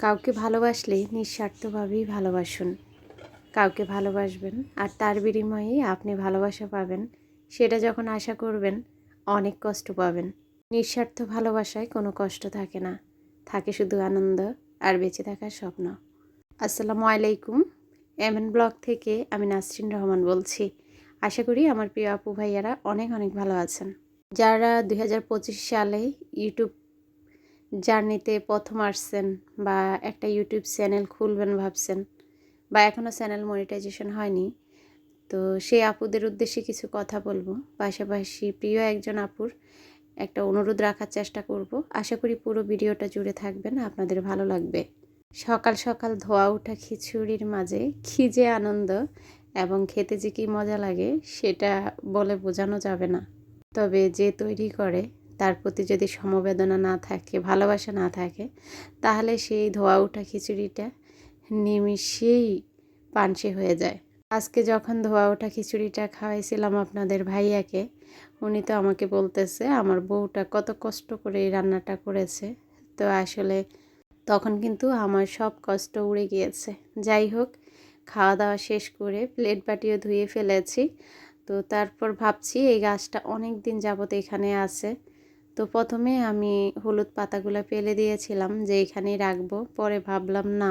কাউকে ভালোবাসলে নিঃস্বার্থভাবেই ভালোবাসুন। কাউকে ভালোবাসবেন আর তার বিনিময়ে আপনি ভালোবাসা পাবেন, সেটা যখন আশা করবেন, অনেক কষ্ট পাবেন। নিঃস্বার্থ ভালোবাসায় কোনো কষ্ট থাকে না। থাকে শুধু আনন্দ আর বেঁচে থাকার স্বপ্ন। আসসালামু আলাইকুম। এমএন ব্লগ থেকে আমি নাসরিন রহমান বলছি। আশা করি আমার প্রিয় আপু ভাইয়ারা অনেক অনেক ভালো আছেন। যারা দু হাজার পঁচিশ সালে ইউটিউব জার্নিতে প্রথম আসছেন বা একটা ইউটিউব চ্যানেল খুলবেন ভাবছেন বা এখনও চ্যানেল মনিটাইজেশন হয়নি, তো সেই আপুদের উদ্দেশ্যে কিছু কথা বলব। পাশাপাশি প্রিয় একজন আপুর একটা অনুরোধ রাখার চেষ্টা করব। আশা করি পুরো ভিডিওটা জুড়ে থাকবেন, আপনাদের ভালো লাগবে। সকাল সকাল ধোয়া ওঠা খিচুড়ির মাঝে খিজে আনন্দ এবং খেতে যে কী মজা লাগে, সেটা বলে বোঝানো যাবে না। তবে যে তৈরি করে তার প্রতি যদি সমবেদনা না থাকে, ভালোবাসা না থাকে, তাহলে সেই ধোয়া ওঠা খিচুড়িটা নিমিষেই পানসে হয়ে যায়। আজকে যখন ধোয়া ওঠা খিচুড়িটা খাওয়াইছিলাম আপনাদের ভাইয়াকে, উনি তো আমাকে বলতেছে, আমার বউটা কত কষ্ট করে এই রান্নাটা করেছে। তো আসলে তখন কিন্তু আমার সব কষ্ট উড়ে গিয়েছে। যাই হোক, খাওয়া দাওয়া শেষ করে প্লেট বাটিও ধুয়ে ফেলেছি। তো তারপর ভাবছি এই গাছটা অনেক দিন যাবত এখানে আছে। তো প্রথমে আমি হলুদ পাতাগুলো পেলে দিয়েছিলাম যে এখানেই রাখব, পরে ভাবলাম না,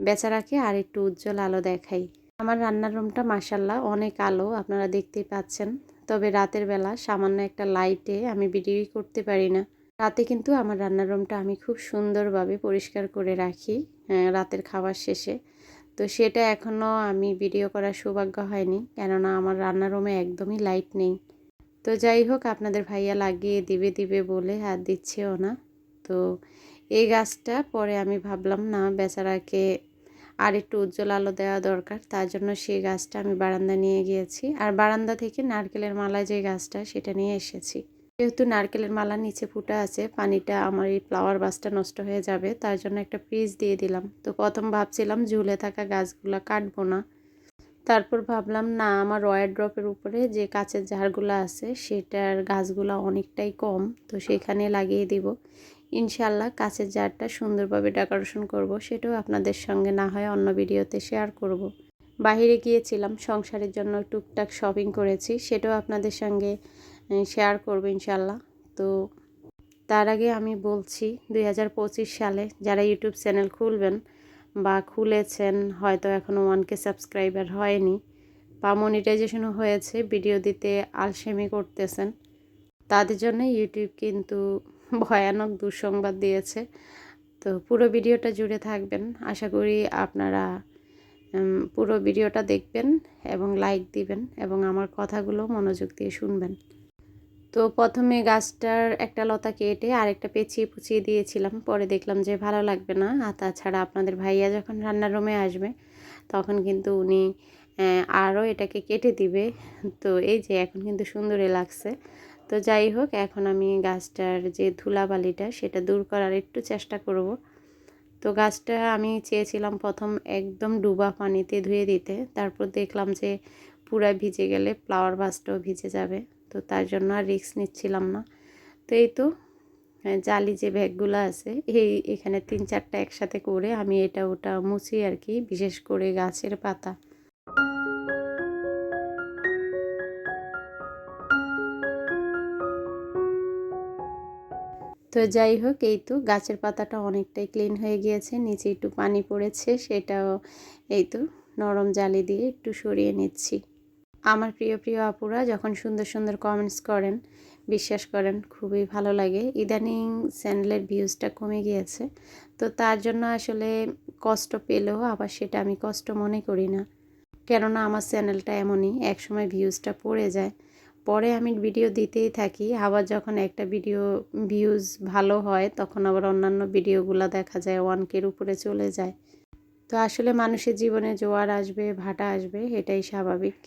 বেচারাকে আর একটু উজ্জ্বল আলো দেখাই। আমার রান্নার রুমটা মাসাল্লাহ অনেক আলো, আপনারা দেখতেই পাচ্ছেন। তবে রাতের বেলা সামান্য একটা লাইটে আমি ভিডিওই করতে পারি না। রাতে কিন্তু আমার রান্নার রুমটা আমি খুব সুন্দরভাবে পরিষ্কার করে রাখি রাতের খাবার শেষে। তো সেটা এখনও আমি ভিডিও করার সৌভাগ্য হয়নি, কেননা আমার রান্নার রুমে একদমই লাইট নেই। তো যাই হোক, আপনাদের ভাইয়া লাগিয়ে দিবে দিবে বলে আর দিচ্ছেও না। তো এই গাছটা পরে আমি ভাবলাম, না, বেচারাকে আর একটু উজ্জ্বল আলো দেওয়া দরকার। তার জন্য সেই গাছটা আমি বারান্দা নিয়ে গিয়েছি। আর বারান্দা থেকে নারকেলের মালা যে গাছটা, সেটা নিয়ে এসেছি। যেহেতু নারকেলের মালা নিচে ফুটা আছে, পানিটা আমার এই ফ্লাওয়ার বাসটা নষ্ট হয়ে যাবে, তার জন্য একটা ফ্রিজ দিয়ে দিলাম। তো প্রথম ভাবছিলাম, ঝুলে থাকা গাছগুলো কাটবো না। তারপর ভাবলাম, না, আমার রয়ার ড্রপের উপরে যে কাচের জারগুলো আছে, সেটার গাছগুলো অনেকটাই কম, তো সেখানে লাগিয়ে দিব ইনশাল্লাহ কাচের জারটা সুন্দরভাবে ডেকোরেশন করব, সেটাও আপনাদের সঙ্গে না হয় অন্য ভিডিওতে শেয়ার করব। বাহিরে গিয়েছিলাম, সংসারের জন্য টুকটাক শপিং করেছি, সেটাও আপনাদের সঙ্গে শেয়ার করব ইনশাল্লাহ তো তার আগে আমি বলছি দু হাজার পঁচিশ সালে যারা ইউটিউব চ্যানেল খুলবেন বা খুলেছেন, হয়তো এখনও ওয়ানকে সাবস্ক্রাইবার হয়নি বা মনিটাইজেশনও হয়েছে ভিডিও দিতে আলসেমি করতেছেন। তাদের জন্য ইউটিউব কিন্তু ভয়ানক দুঃসংবাদ দিয়েছে। তো পুরো ভিডিওটা জুড়ে থাকবেন। আশা করি আপনারা পুরো ভিডিওটা দেখবেন এবং লাইক দিবেন এবং আমার কথাগুলো মনোযোগ দিয়ে শুনবেন। তো প্রথমে গাছটার একটা লতা কেটে আরেকটা পেঁচিয়ে পুচিয়ে দিয়েছিলাম। পরে দেখলাম যে ভালো লাগবে না। আর তাছাড়া আপনাদের ভাইয়া যখন রান্নার রুমে আসবে, তখন কিন্তু উনি আরও এটাকে কেটে দিবে। তো এই যে এখন কিন্তু সুন্দরই লাগছে। তো যাই হোক, এখন আমি গাছটার যে ধুলাবালিটা, সেটা দূর করার একটু চেষ্টা করব। তো গাছটা আমি চেয়েছিলাম প্রথম একদম ডুবা পানিতে ধুয়ে দিতে। তারপর দেখলাম যে পুরা ভিজে গেলে ফ্লাওয়ার ভাসটাও ভিজে যাবে। তো তার জন্য আর রিক্স নিচ্ছিলাম না। তো এই তো জালি যে ব্যাগগুলো আছে, এই এখানে তিন চারটা একসাথে করে আমি এটা ওটা মুছি আর কি, বিশেষ করে গাছের পাতা। তো যাই হোক, এই তো গাছের পাতাটা অনেকটাই ক্লিন হয়ে গিয়েছে, নিচে একটু পানি পড়েছে, সেটাও এই তো নরম জালি দিয়ে একটু সরিয়ে নিচ্ছি। আমার প্রিয় প্রিয় আপুরা যখন সুন্দর সুন্দর কমেন্টস করেন, বিশ্বাস করেন, খুবই ভালো লাগে। ইদানিং চ্যানেলের ভিউজটা কমে গিয়েছে। তো তার জন্য আসলে কষ্ট পেলেও আবার সেটা আমি কষ্ট মনে করি না। কেননা আমার চ্যানেলটা এমনই, একসময় ভিউজটা পড়ে যায়। পরে আমি ভিডিও দিতেই থাকি, আবার যখন একটা ভিডিও ভিউজ ভালো হয়, তখন আবার অন্যান্য ভিডিওগুলো দেখা যায় ওয়ান কের উপরে চলে যায়। তো আসলে মানুষের জীবনে জোয়ার আসবে, ভাটা আসবে, এটাই স্বাভাবিক।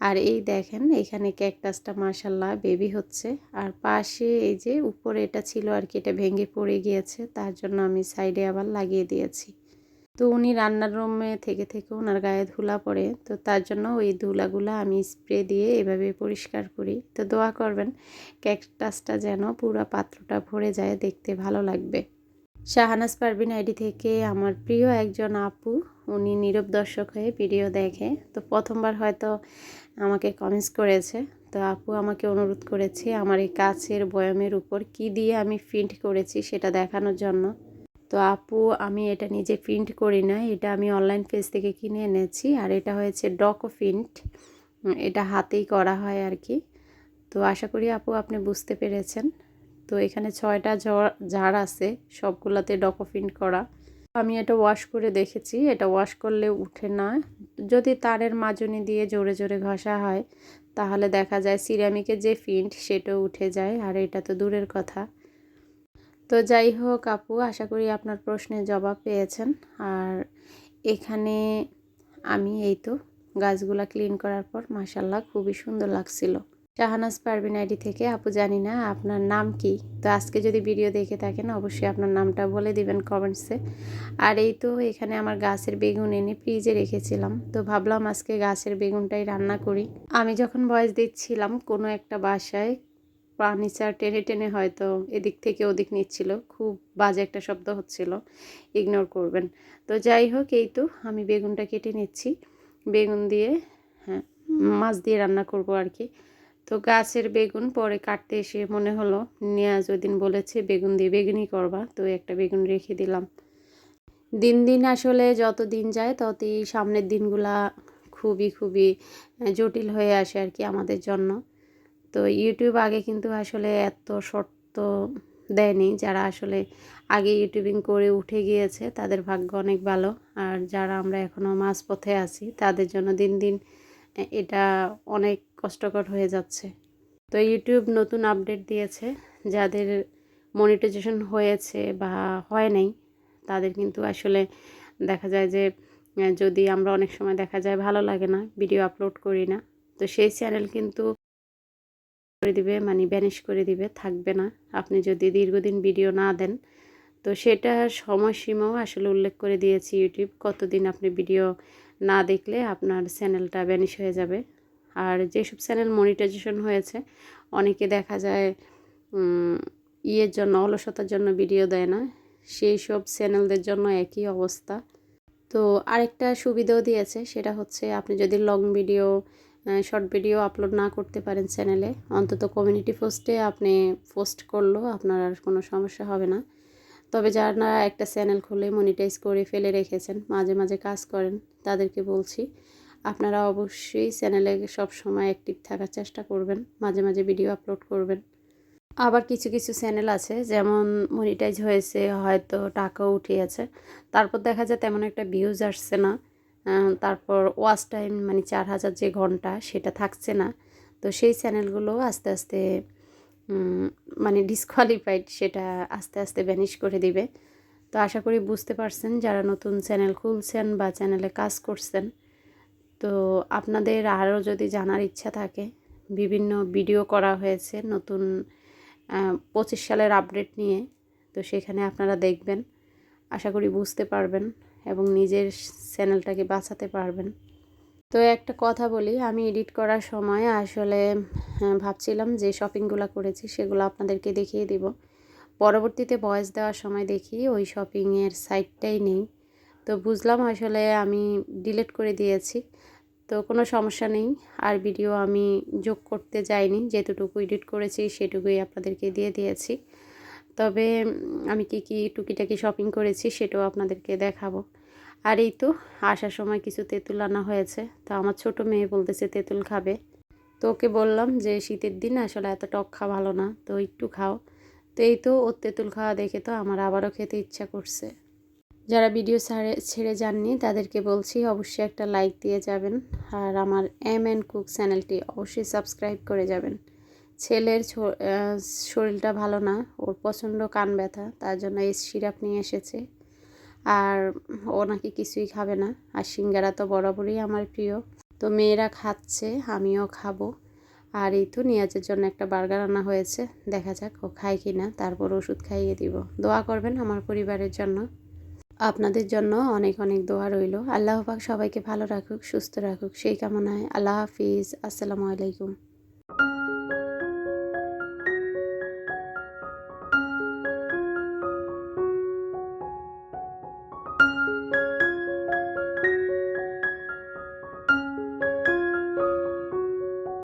আর এই দেখেন, এখানে ক্যাকটাসটা মার্শাল্লাহ বেবি হচ্ছে। আর পাশে এই যে উপরে এটা ছিল আর কি, এটা ভেঙে পড়ে গিয়েছে, তার জন্য আমি সাইডে আবার লাগিয়ে দিয়েছি। তো উনি রান্নার রুমে থেকে থেকে ওনার গায়ে ধুলা পড়ে, তো তার জন্য ওই ধুলাগুলো আমি স্প্রে দিয়ে এভাবে পরিষ্কার করি। তো দোয়া করবেন, ক্যাকটাসটা যেন পুরো পাত্রটা ভরে যায়, দেখতে ভালো লাগবে। শাহানাজ পারবিন আইডি থেকে আমার প্রিয় একজন আপু, উনি নীরব দর্শক হয়ে ভিডিও দেখে। তো প্রথমবার হয়তো আমাকে কমেন্টস করেছে, তো আপু, আমাকে অনুরোধ করেছে আমার এই কাছের বয়ামের উপর কি দিয়ে আমি প্রিন্ট করেছি সেটা দেখানোর জন্য। তো আপু, আমি এটা নিজে প্রিন্ট করি না, এটা আমি অনলাইন পেজ থেকে কিনে এনেছি আর এটা হয়েছে ডকো প্রিন্ট এটা হাতেই করা হয় আর কি। তো আশা করি আপু, আপনি বুঝতে পেরেছেন। তো এখানে ছয়টা ঝড়, ঝাড় আছে, সবগুলোতে ডকো প্রিন্ট করা। আমি এটা ওয়াশ করে দেখেছি, এটা ওয়াশ করলে উঠে না। যদি তারের মাজনি দিয়ে জোরে জোরে ঘষা হয়, তাহলে দেখা যায় সিরামিকের যে ফিন্ট সেটাও উঠে যায়, আর এটা তো দূরের কথা। তো যাই হোক আপু, আশা করি আপনার প্রশ্নের জবাব পেয়েছেন। আর এখানে আমি এই তো গাছগুলা ক্লিন করার পর মাসাল্লাহ খুবই সুন্দর লাগছিল। শাহানাজ পারবিন আইডি থেকে, আপু, জানি না, আপনার নাম কি? তো আজকে যদি ভিডিও দেখে থাকেন, অবশ্যই আপনার নামটা বলে দিবেন কমেন্টসে আর এই তো এখানে আমার গাছের বেগুন এনে ফ্রিজে রেখেছিলাম। তো ভাবলাম আজকে গাছের বেগুনটাই রান্না করি। আমি যখন বয়স দিচ্ছিলাম, কোনো একটা বাসায় ফার্নিচার টেনে টেনে হয়তো এদিক থেকে ওদিক নিচ্ছিল। খুব বাজে একটা শব্দ হচ্ছিল। ইগনোর করবেন। তো যাই হোক, এই তো আমি বেগুনটা কেটে নিচ্ছি। বেগুন দিয়ে হ্যাঁ মাছ দিয়ে রান্না করব আর কি। তো গাছের বেগুন পরে কাটতে এসে মনে হলো নিয়াজ ওই দিন বলেছে বেগুন দিয়ে বেগুনই করবা, তো একটা বেগুন রেখে দিলাম। দিন দিন আসলে যত দিন যায় ততই সামনের দিনগুলা খুবই খুবই জটিল হয়ে আসে আর কি আমাদের জন্য। তো ইউটিউব আগে কিন্তু আসলে এত শর্ত দেয়নি, যারা আসলে আগে ইউটিউবিং করে উঠে গিয়েছে তাদের ভাগ্য অনেক ভালো। আর যারা আমরা এখনও মাঝ পথে আছি তাদের জন্য দিন দিন এটা অনেক কষ্টকর হয়ে যাচ্ছে। তো ইউটিউব নতুন আপডেট দিয়েছে। যাদের মনিটাইজেশন হয়েছে বা হয় নাই, তাদের কিন্তু আসলে দেখা যায় যে, যদি আমরা অনেক সময় দেখা যায় ভালো লাগে না ভিডিও আপলোড করি না, তো সেই চ্যানেল কিন্তু করে দিবে মানে ব্যানিশ করে দিবে, থাকবে না। আপনি যদি দীর্ঘদিন ভিডিও না দেন, তো সেটা সময়সীমাও আসলে উল্লেখ করে দিয়েছি ইউটিউব কতদিন আপনি ভিডিও না দেখলে আপনার চ্যানেলটা ব্যানিশ হয়ে যাবে। আর যেসব চ্যানেল মনিটাইজেশন হয়েছে, অনেকে দেখা যায় ইয়ের জন্য, অলসতার জন্য ভিডিও দেয় না। সেই সব চ্যানেলদের জন্য একই অবস্থা। তো আরেকটা সুবিধাও দিয়েছে, সেটা হচ্ছে আপনি যদি long video short video upload না করতে পারেন চ্যানেলে, অন্তত কমিউনিটি পোস্টে আপনি পোস্ট করলেও আপনার আর কোনো সমস্যা হবে না। তবে যারা একটা চ্যানেল খুলে মনিটাইজ করে ফেলে রেখেছেন, মাঝে মাঝে কাজ করেন, তাদেরকে বলছি আপনারা অবশ্যই চ্যানেলে সব সময় অ্যাক্টিভ থাকার চেষ্টা করবেন, মাঝে মাঝে ভিডিও আপলোড করবেন। আবার কিছু কিছু চ্যানেল আছে, যেমন মনিটাইজ হয়েছে, হয়তো টাকাও উঠিয়েছে। তারপর দেখা যায় তেমন একটা ভিউজ আসছে না। তারপর ওয়াচ টাইম মানে চার হাজার যে ঘণ্টা, সেটা থাকছে না। তো সেই চ্যানেলগুলো আস্তে আস্তে মানে ডিসকোয়ালিফাইড সেটা আস্তে আস্তে ব্যানিশ করে দিবে। তো আশা করি বুঝতে পারছেন, যারা নতুন চ্যানেল খুলছেন বা চ্যানেলে কাজ করছেন তো আপনাদের আরও যদি জানার ইচ্ছা থাকে, বিভিন্ন ভিডিও করা হয়েছে নতুন পঁচিশ সালের আপডেট নিয়ে, তো সেখানে আপনারা দেখবেন। আশা করি বুঝতে পারবেন এবং নিজের চ্যানেলটাকে বাঁচাতে পারবেন। তো একটা কথা বলি, আমি এডিট করার সময় আসলে ভাবছিলাম যে শপিংগুলো করেছি সেগুলো আপনাদেরকে দেখিয়ে দিব। পরবর্তীতে ভয়েস দেওয়ার সময় দেখি ওই শপিংয়ের সাইটটাই নেই। তো বুঝলাম আসলে আমি ডিলিট করে দিয়েছি। তো কোনো সমস্যা নেই। আর ভিডিও আমি যোগ করতে যাইনি। যেতটুকু এডিট করেছি সেটুকুই আপনাদেরকে দিয়ে দিয়েছি। তবে আমি কি কি টুকিটাকি শপিং করেছি সেটাও আপনাদেরকে দেখাবো। আর এই তো আসার সময় কিছু তেঁতুল আনা হয়েছে। তো আমার ছোট মেয়ে বলতেছে তেঁতুল খাবে। তো ওকে বললাম যে শীতের দিন আসলে এত টক খাওয়া ভালো না, তো একটু খাও। তো এই তো ওর তেঁতুল খাওয়া দেখে তো আমার আবারও খেতে ইচ্ছা করছে। যারা ভিডিও ছাড়ে ছেড়ে যাননি, তাদেরকে বলছি অবশ্যই একটা লাইক দিয়ে যাবেন। আর আমার এম এন কুক চ্যানেলটি অবশ্যই সাবস্ক্রাইব করে যাবেন। ছেলের শরীরটা ভালো না, ওর প্রচণ্ড কান ব্যথা, তার জন্য এই সিরাপ নিয়ে এসেছে। আর ও নাকি কিছুই খাবে না, আর সিঙ্গারা তো বরাবরই আমার প্রিয়। তো মেয়েরা খাচ্ছে, আমিও খাব। আর এই তো নিয়াজের জন্য একটা বার্গার আনা হয়েছে, দেখা যাক ও খায় কি না তারপর ওষুধ খাইয়ে দিব। দোয়া করবেন আমার পরিবারের জন্য। আপনাদের জন্য অনেক অনেক দোয়া রইল। আল্লাহ পাক সবাইকে ভালো রাখুক, সুস্থ রাখুক। সেই কামনায় আল্লাহ হাফিজ। আসসালামু আলাইকুম।